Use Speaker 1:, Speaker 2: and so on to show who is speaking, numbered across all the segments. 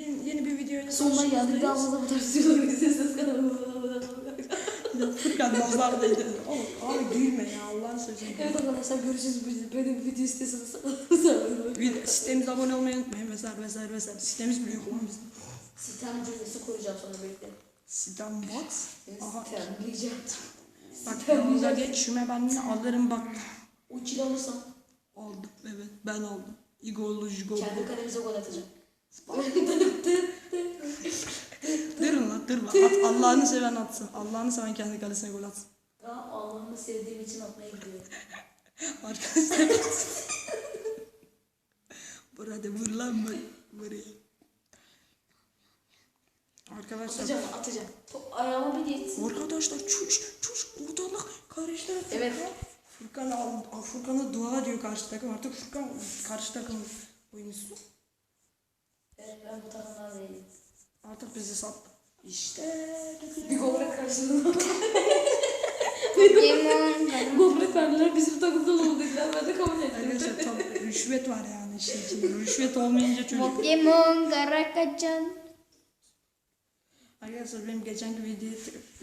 Speaker 1: yeni, yeni bir videoyla
Speaker 2: Sonuna geldik. Daha fazla bu tarz videoları izlesiniz kanalıma.
Speaker 1: Ya Furkan nazar değdi. Oğlum abi gülme ya Allah'ını seversen.
Speaker 2: Evet arkadaşlar görüşürüz. Böyle bir video istiyorsanız.
Speaker 1: Sitemize abone olmayı unutmayın vesaire vesaire vesaire. Sitemiz bile yok lan bizim.
Speaker 2: Sitem cümlesi kuracağım sonra bekle.
Speaker 1: Sitem what? Aha.
Speaker 2: Sitemleyeceğim.
Speaker 1: Bak
Speaker 2: Sitemleyeceğim.
Speaker 1: yanında geç şuna ben yine alırım bak.
Speaker 2: O kilo alırsam
Speaker 1: Aldım evet ben aldım. Igolu jigolu.
Speaker 2: kendi kalemize gol atacağım.
Speaker 1: Durun lan durma. At, Allah'ını seven atsın. Allah'ını seven kendi kalesine gol atsın.
Speaker 2: Tamam Allah'ımı sevdiğim için atmaya gidiyorum.
Speaker 1: Arkadaşlar. Burada vur lan vur. Buraya. Arkadaşlar.
Speaker 2: Atacağım atacağım. Top ayağıma bir geçsin.
Speaker 1: Arkadaşlar çuş çuş ortalık karıştı.
Speaker 2: Evet.
Speaker 1: Furkan al, Furkan'a dua diyor karşı takım. Artık Furkan karşı takım oyuncusu.
Speaker 2: Evet ben bu takımdan değilim.
Speaker 1: Artık bizi sattı. İşte.
Speaker 2: Bir gol karşılığında.
Speaker 3: Pokemon.
Speaker 2: Goblet verdiler bizim takımdan oldu dediler. Ben de kabul ettim.
Speaker 1: Arkadaşlar tam rüşvet var yani işte içinde. Rüşvet olmayınca çocuk.
Speaker 3: Pokemon Karakacan.
Speaker 1: Arkadaşlar benim geçenki videoyu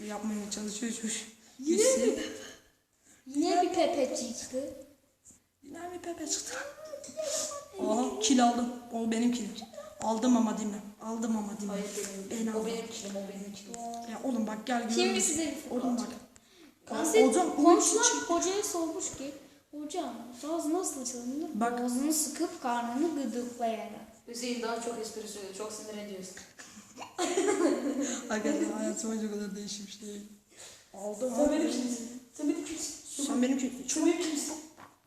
Speaker 1: yapmaya çalışıyor çocuk. Yine
Speaker 3: Yine bir Pepe çıktı.
Speaker 1: Yine bir pepe çıktı. Aha kil aldım. O benim kilim. Aldım ama değil mi? Aldım ama değil mi?
Speaker 2: Hayır
Speaker 1: Ben
Speaker 2: benim. O
Speaker 1: aldım.
Speaker 2: benim kilim o benim kilim.
Speaker 1: Ya oğlum bak gel
Speaker 3: Şimdi
Speaker 1: görürüz.
Speaker 3: size bir
Speaker 1: Oğlum bak.
Speaker 3: Konsept
Speaker 1: Hocam,
Speaker 3: komşular hocaya sormuş ki Hocam saz nasıl çalınır?
Speaker 1: Bak.
Speaker 3: Boğazını sıkıp karnını gıdıklayarak.
Speaker 2: Hüseyin daha çok espri söylüyor. Çok sinir ediyorsun.
Speaker 1: Arkadaşlar hayatım o kadar değişmiş değil. Aldım
Speaker 2: Sen
Speaker 1: abi.
Speaker 2: benim kimsin? Sen benim kimsin?
Speaker 1: Sen benim kilim.
Speaker 2: Sen benim kimsin?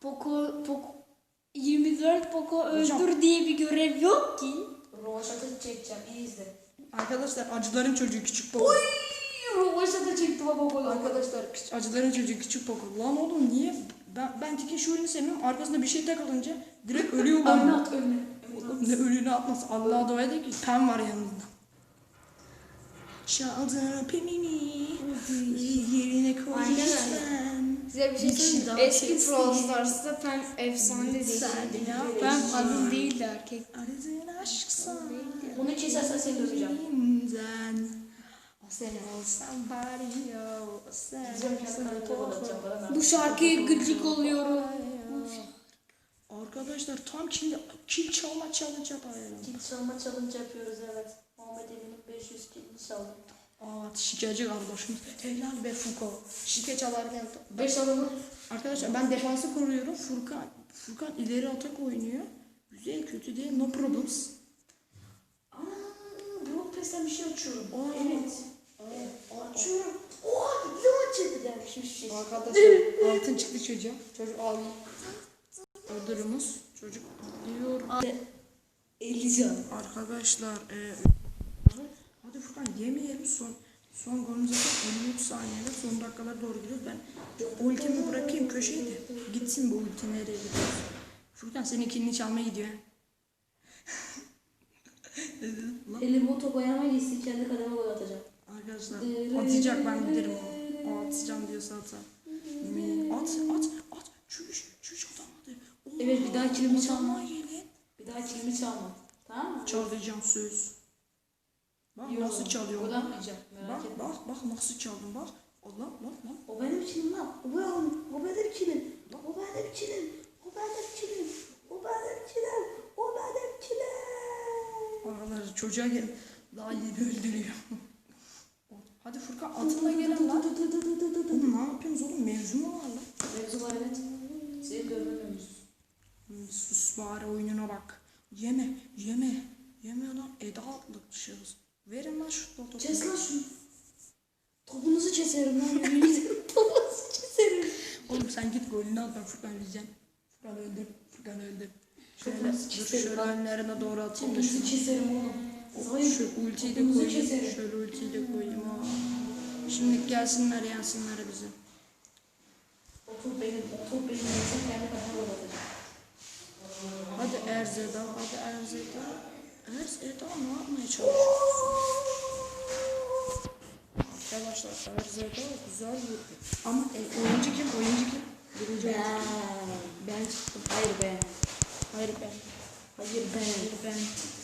Speaker 3: Poco, Poco 24 Poco
Speaker 1: Hocam.
Speaker 3: öldür diye bir görev yok ki.
Speaker 2: Rovaşata çekeceğim. İyi izle.
Speaker 1: Arkadaşlar acıların çocuğu küçük baba.
Speaker 2: Rovaşata çektim ama gol.
Speaker 1: Arkadaşlar acıların çocuğu küçük baba. Lan oğlum niye? Ben, ben Tekin şu oyunu sevmiyorum. Arkasında bir şey takılınca direkt ölüyor lan.
Speaker 2: at önüne.
Speaker 1: Oğlum ne ölüğünü atmaz. Allah'a dua edin ki pen var yanında. Çaldı pemini yerine koyacağım.
Speaker 3: Size bir şey söyleyeyim. mi? Eski. Pro Stars'ta Pen efsane değildi.
Speaker 1: ya.
Speaker 3: Ben adım değildi erkek.
Speaker 1: Aradığın aşksan.
Speaker 2: Bunu kesersen seni döveceğim.
Speaker 1: Sen olsan bari ya. O sen
Speaker 2: Gideceğim kendi kaleme gol atacağım. Bana ne?
Speaker 3: Bu şarkıya gıcık oluyorum.
Speaker 1: Arkadaşlar tam kil, kil çalma challenge yapayım.
Speaker 2: Kil çalma challenge yapıyoruz evet. Muhammed Emin'in 500 kilini çaldım.
Speaker 1: Aa şikayetçi kardeşimiz. Helal be Fuko. Şike çalarken.
Speaker 2: 5 adamı
Speaker 1: Arkadaşlar ben defansı koruyorum. Furkan Furkan ileri atak oynuyor. Güzel kötü değil. No problems.
Speaker 2: Aa, Brawl Pass'ten bir şey açıyorum.
Speaker 1: Aa.
Speaker 2: Evet. Açıyorum. Oha açıldı dermişim hiçbir şey.
Speaker 1: Arkadaşlar altın çıktı çocuğa. Çocuk aldı. Öldürümüz. Çocuk diyor.
Speaker 2: Elican.
Speaker 1: Arkadaşlar e, hadi Furkan yemeyelim son son golümüze bak 53 saniyede son dakikalara doğru gidiyoruz. Ben ultimi bırakayım köşeye de gitsin bu ulti nereye gidiyor. Furkan senin kilini çalmaya gidiyor.
Speaker 2: Elim o top ayağıma geçsin kendi kaleme gol atacağım.
Speaker 1: Arkadaşlar atacak ben bilirim onu. O atacağım diyorsa atar. At at at. Çüş çüş atamadı.
Speaker 2: Evet, bir daha kilimi çalma. Bir daha kilimi çalma. Tamam mı?
Speaker 1: Çalacağım söz. Bak
Speaker 2: Yok,
Speaker 1: nasıl çalıyorum.
Speaker 2: Gol atmayacağım. Merak
Speaker 1: Bak
Speaker 2: etme.
Speaker 1: bak bak nasıl çaldım bak. Allah Allah lan.
Speaker 2: O benim kilim lan. O benim, o benim kilim. O benim kilim. O benim kilim. O benim kilim. O benim kilim.
Speaker 1: Araları çocuğa gel. Daha yeni öldürüyor. Hadi Furkan atınla gelen lan. Oğlum ne yapıyorsunuz oğlum mevzu mu var lan?
Speaker 2: Mevzu var evet. Seni görmemiyoruz.
Speaker 1: Sus bari oyununa bak. Yeme yeme. Yeme lan Eda adlı şahıs. Verin lan şu topu.
Speaker 2: Kes lan şunu. Topunuzu keserim lan. Topunuzu keserim.
Speaker 1: Oğlum sen git golünü at ben Furkan diyeceğim. Furkan öldür. Furkan öldür. Şöyle, dur şöyle önlerine doğru atayım da şunu.
Speaker 2: keserim oğlum. Zayıf.
Speaker 1: Şu ultiyi de
Speaker 2: Topunuzu
Speaker 1: koyayım.
Speaker 2: keserim.
Speaker 1: Şöyle ultiyi de koyayım. Aa. Şimdi gelsinler yensinler bizi.
Speaker 2: O top benim. O top benim. Sen kendi gol atacağım.
Speaker 1: Hadi Erzeda, hadi Erzeda. Erzeda ne yapmaya çalışıyor? Arkadaşlar Erzeda güzel vurdu. Ama e, oyuncu kim? Oyuncu kim? Birinci oyuncu.
Speaker 2: Ben. Ben çıktım. Hayır be.
Speaker 1: Hayır ben.
Speaker 2: Hayır be.
Speaker 1: Hayır ben.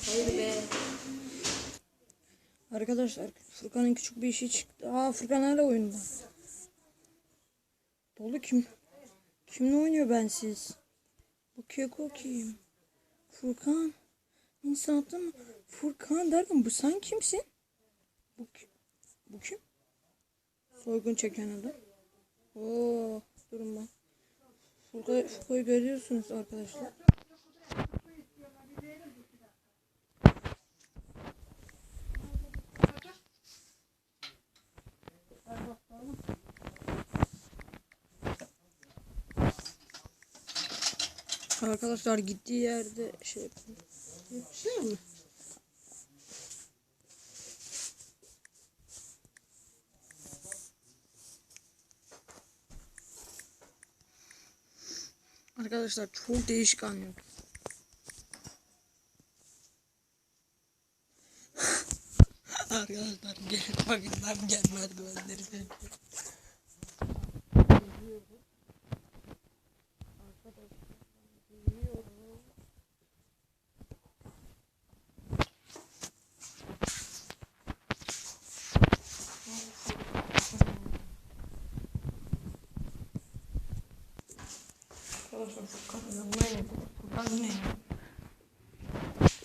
Speaker 2: Hayır be.
Speaker 1: Arkadaşlar Furkan'ın küçük bir işi çıktı. Aa Furkan hala oyunda. Dolu kim? Kimle oynuyor bensiz? Keko kim? Furkan. İnsan attı mı? Furkan derken bu sen kimsin? Bu, bu kim? Soygun çeken adam. Oo, durun bak. Furkan, görüyorsunuz arkadaşlar. Arkadaşlar gittiği yerde şey yapıyor. Şey mi? Arkadaşlar çok değişik anlıyorum. Arkadaşlar gelin bakın ben gel merdivenleri çekiyorum. Arkadaşlar Furkan yanına Furkan ne?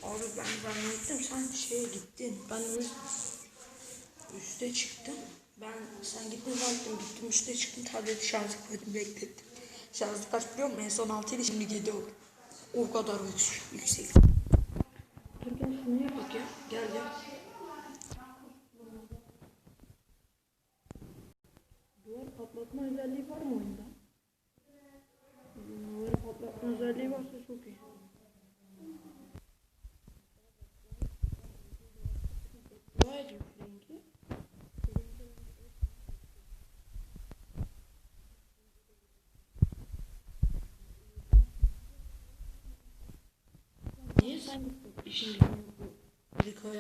Speaker 1: Abi ben zannettim sen şeye gittin. Ben üst, üste çıktım. Ben sen gittin zannettim. Gittim üste çıktım. Tableti şarjı koydum beklettim. Şarjı kaç biliyor musun? En son 6 idi şimdi 7 oldu. O kadar yüksek. Dur gel şunu yapak ya. Gel gel. Duvar patlatma özelliği var mı oyunda? Duvarı patlatma özelliği varsa çok iyi. Dua ediyor rengi. Niye sen işin Rika'ya alıyorsun, Pete alıyorsun, Mete alıyorsun? Aa aldı lan.
Speaker 3: İkisini de aldım.
Speaker 1: Ben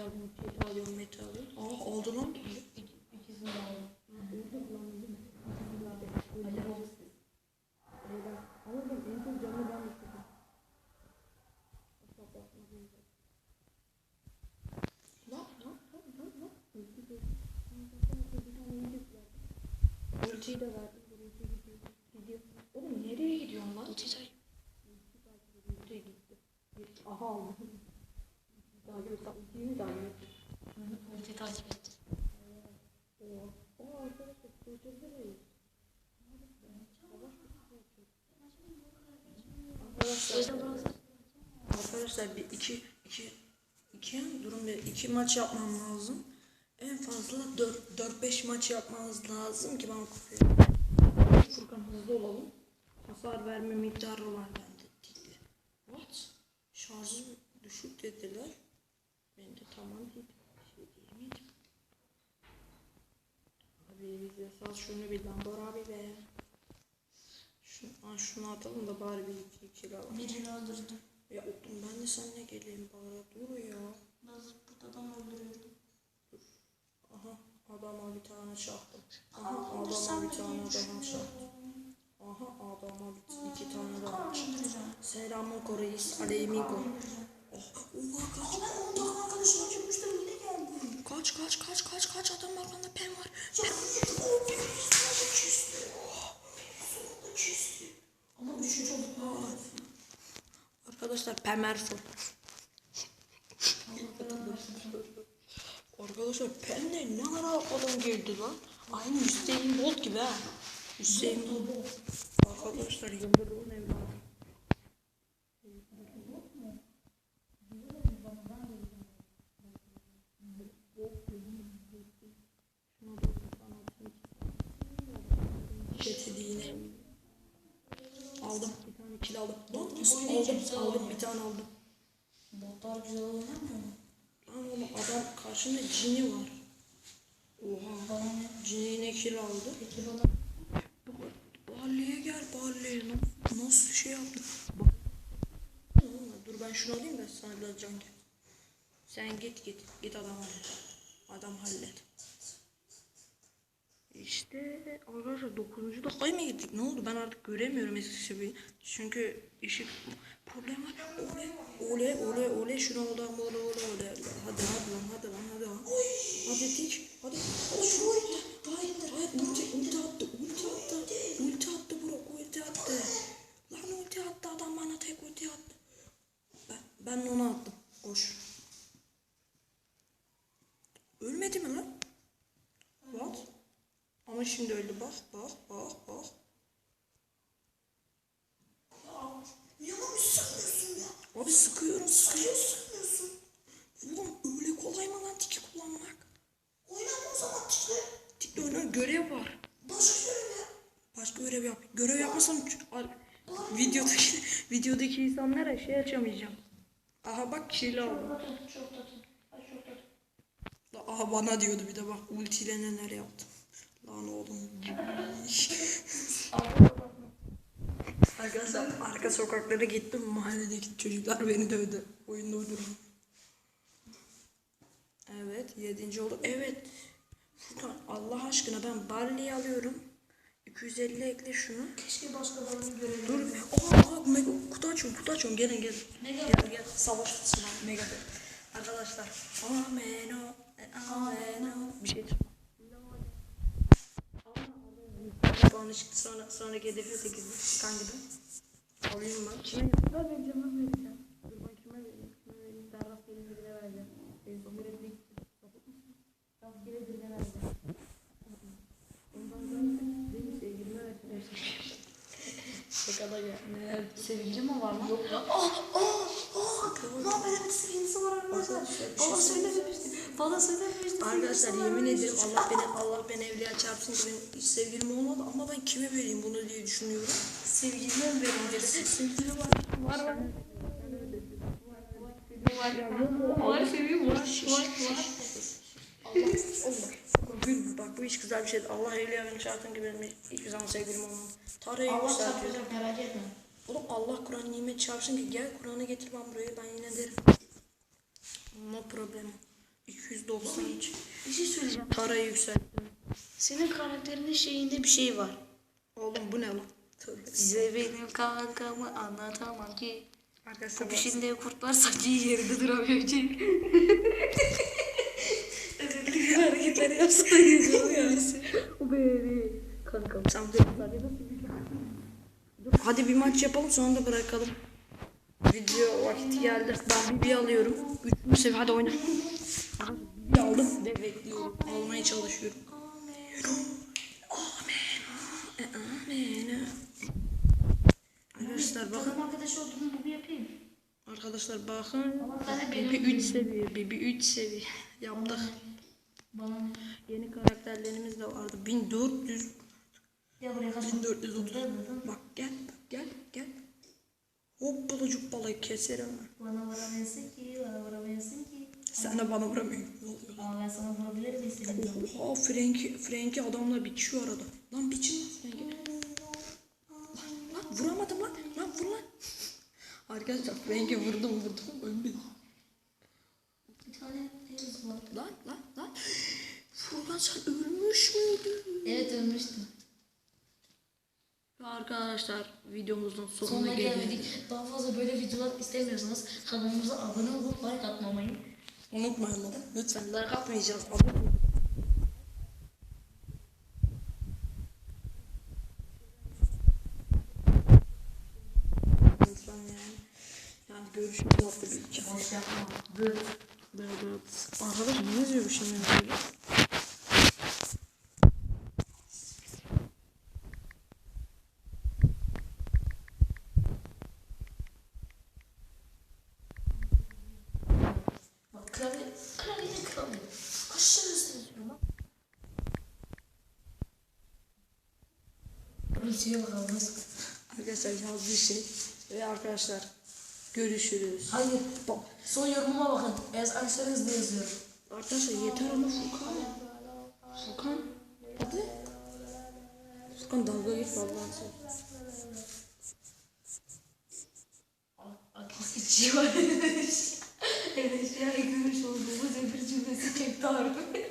Speaker 1: en çok canlı ben istedim. Lan lan lan lan lan. Ultiyi de verdim. Gidiyor. Oğlum nereye gidiyorsun lan? Ulti say. Ultiye gitti. Aha aldım. Takip et. Ultiyi mi takip et?
Speaker 3: Ulti takip etti.
Speaker 1: Oo. Aa arkadaşlar bir iki iki iki durum bir iki maç yapmam lazım. En fazla 4 4 5 maç yapmanız lazım ki ben kupayı. Furkan hızlı olalım. Hasar verme miktarı var bende. Dedi. What? Şarjım düşük dediler. Ben de tamam dedim. Bir şey diyemedim. Abi biz de sal şunu bir lambor abi be. Şunu, aa, şunu atalım da bari bir iki iki alalım.
Speaker 3: Birini öldürdüm.
Speaker 1: Ya oğlum ben de seninle geleyim bari dur ya.
Speaker 3: Nazır burada adam öldürüyordum.
Speaker 1: Aha adama bir tane çaktım. Aha
Speaker 3: Aa,
Speaker 1: adama bir tane daha çaktım. Aha adama bir, iki tane daha çaktım.
Speaker 3: öldüreceğim.
Speaker 1: Selamın reis. Oh, oha kaç.
Speaker 3: Aa, ben ondan arkadaşıma çıkmıştım yine geldi.
Speaker 1: Kaç kaç kaç kaç kaç adam arkanda pen var. Pen.
Speaker 3: Ama üçüncü olduk.
Speaker 1: Arkadaşlar Pemerson. Arkadaşlar Pem'le ne ara adam girdi lan? Aynı Hüseyin Bolt gibi ha. Hüseyin Bolt. Arkadaşlar Yıldırım'ın evladı. Şuna bak, sana atayım. Chat'i yine. Aldım. Bir tane kill aldım. Lan nasıl
Speaker 3: Oynayınca
Speaker 1: aldım?
Speaker 3: güzel
Speaker 1: Aldım
Speaker 3: oynuyor.
Speaker 1: bir tane aldım.
Speaker 3: Botlar güzel oynamıyor mu?
Speaker 1: Lan oğlum adam karşında cini var. Oha.
Speaker 3: Bana ne?
Speaker 1: Cini'ne kill aldı.
Speaker 3: Peki bana
Speaker 1: Balli'ye gel Balli'ye. Na- Nasıl şey yaptı? Dur ben şunu alayım da sana biraz can gel. Sen git git. Git adam hallet. Adam hallet. İşte arkadaşlar 9. dakikaya mı gittik? Ne oldu? Ben artık göremiyorum eskisi. Çünkü ışık problem var. Ole ole ole ole şuna ola ola ola ole. Hadi hadi lan hadi lan hadi lan. Oy. Hadi tiç. Hadi. Oy oy. Hayır hayır. Ulti ulti attı. Ulti attı. Ulti attı Burak. Ulti attı. Lan ulti attı adam bana tek ulti attı. Ben, ben ona attım. Koş. Şimdi öldü bak bak bak bak.
Speaker 4: Niye bana sıkmıyorsun ya?
Speaker 1: Abi sıkıyorum sıkıyorum.
Speaker 4: Sıkmıyorsun.
Speaker 1: Ulan öyle kolay mı lan tiki kullanmak?
Speaker 4: Oynama o zaman tikle.
Speaker 1: Tikte oynar görev var.
Speaker 4: Başka görev ya.
Speaker 1: Başka görev yap. Görev yapmasam videodaki videodaki insanlara şey açamayacağım. Aha bak kişiyle aldım.
Speaker 2: Çok tatlı. Ay çok tatlı.
Speaker 1: Aha bana diyordu bir de bak ultiyle neler yaptım. Lan oğlum. Arkadaşlar arka sokaklara gittim mahalledeki çocuklar beni dövdü. Oyunda uydurdum. Evet yedinci oldu. Evet. Furkan Allah aşkına ben Barley'i alıyorum. 250 ekle şunu.
Speaker 4: Keşke başkalarının görevi.
Speaker 1: Dur. Aa, aa mega kutu açıyorum kutu açıyorum gelin gelin.
Speaker 2: Mega
Speaker 1: gel gel savaş kutusu lan mega. Arkadaşlar. Ameno. Ameno. Bir şey Puanı çıktı sonra sonraki hedefe 8 çıkan gibi. Alayım ben. Kime ver vereceğim ben vereceğim. Dur ben kime vereyim? Kime vereyim? Ben rastgele birine vereceğim. En son birine gitti. Sapık mısın? Rastgele birine vereceğim. Ondan sonra benim sevgilime vereceğim. Şakada ya. Ne?
Speaker 2: Sevgili mi var lan?
Speaker 1: Yok lan.
Speaker 4: Oh oh oh. Muhammed'in sevgilisi var arkadaşlar. Bana söylememişti. Bana söylememişti.
Speaker 1: Arkadaşlar yemin ederim Allah beni Allah beni evliya çarpsın ki benim hiç sevgilim olmadı ama ben kime vereyim bunu diye düşünüyorum.
Speaker 4: Sevgilime mi verin
Speaker 1: Sevgili var. Var var.
Speaker 2: Var sevgili var. Var var.
Speaker 1: Allah Allah. Bak bu hiç güzel bir şey. Allah evliya beni çarpsın ki benim hiçbir zaman sevgilim olmadı. Tarayı
Speaker 2: Allah çarpacak merak etme.
Speaker 1: Oğlum Allah Kur'an nimet çarpsın ki gel Kur'an'ı getir ben buraya ben yine derim. No problem. 293.
Speaker 2: Bir şey söyleyeceğim.
Speaker 1: Tarayı yükselttim.
Speaker 2: Senin karakterinin şeyinde bir şey var.
Speaker 1: Oğlum bu ne lan? Tövbe.
Speaker 2: Size benim kankamı anlatamam ki.
Speaker 1: Arkadaşlar bak-
Speaker 2: Peşinde kurtlar sanki yerinde duramıyor ki. Özellikle hareketler yapsana yani. O beni. Kankam.
Speaker 1: Sen de hadi bir maç yapalım sonra da bırakalım. Video vakti geldi. Ben bir alıyorum. Üçüncü seviye hadi oyna. Aldım ve bekliyorum. Almaya çalışıyorum. Amen. Amen. Arkadaşlar bakın.
Speaker 2: Takım arkadaşı olduğunu gibi yapayım.
Speaker 1: Arkadaşlar bakın. Bibi
Speaker 2: benim
Speaker 1: 3 seviye. Bibi 3 seviye. Yaptık.
Speaker 2: Bana?
Speaker 1: Yeni karakterlerimiz de vardı. 1400
Speaker 2: Ya buraya kaç
Speaker 1: 1430. Bak gel gel gel. Hoppala cuppala keserim.
Speaker 2: Bana vuramıyorsun ki, bana vuramıyorsun ki.
Speaker 1: Sen de bana vuramıyorsun.
Speaker 2: Ama ben sana vurabilir miyim senin?
Speaker 1: Oha Frenki, Frenki adamla biçiyor arada. Lan biçin lan Frenki. Lan, lan vuramadım lan. Lan vur lan. Arkadaşlar Frenki vurdum vurdum ölmedi.
Speaker 2: Bir tane var.
Speaker 1: Lan lan lan. Furkan sen ölmüş müydün?
Speaker 2: Evet ölmüştüm.
Speaker 1: Arkadaşlar videomuzun sonuna,
Speaker 2: Sonuna
Speaker 1: geldik.
Speaker 2: geldik. Daha fazla böyle videolar istemiyorsanız kanalımıza abone olup like atmamayı.
Speaker 1: Unutmayalım. Lütfen like atmayacağız. Lütfen yani. Yani
Speaker 2: yapma. Dı.
Speaker 1: Evet evet. Arkadaş ne yazıyor bu şimdi böyle?
Speaker 2: Bak klavye, klavye, klavye. Aşağı hızlı bak.
Speaker 1: Arkadaşlar yazdığı şey. Ve arkadaşlar görüşürüz.
Speaker 2: Hayır. Bak, son yorumuma bakın. Eğer Aksar hızlı yazıyor.
Speaker 1: Arkadaşlar yeter ama Furkan. Furkan. Hadi. Furkan dalga geç vallahi sen.
Speaker 2: Akıl geçiyor. Evet, şu an eklemiş olduğumuz öbür cümlesi çekti harbi.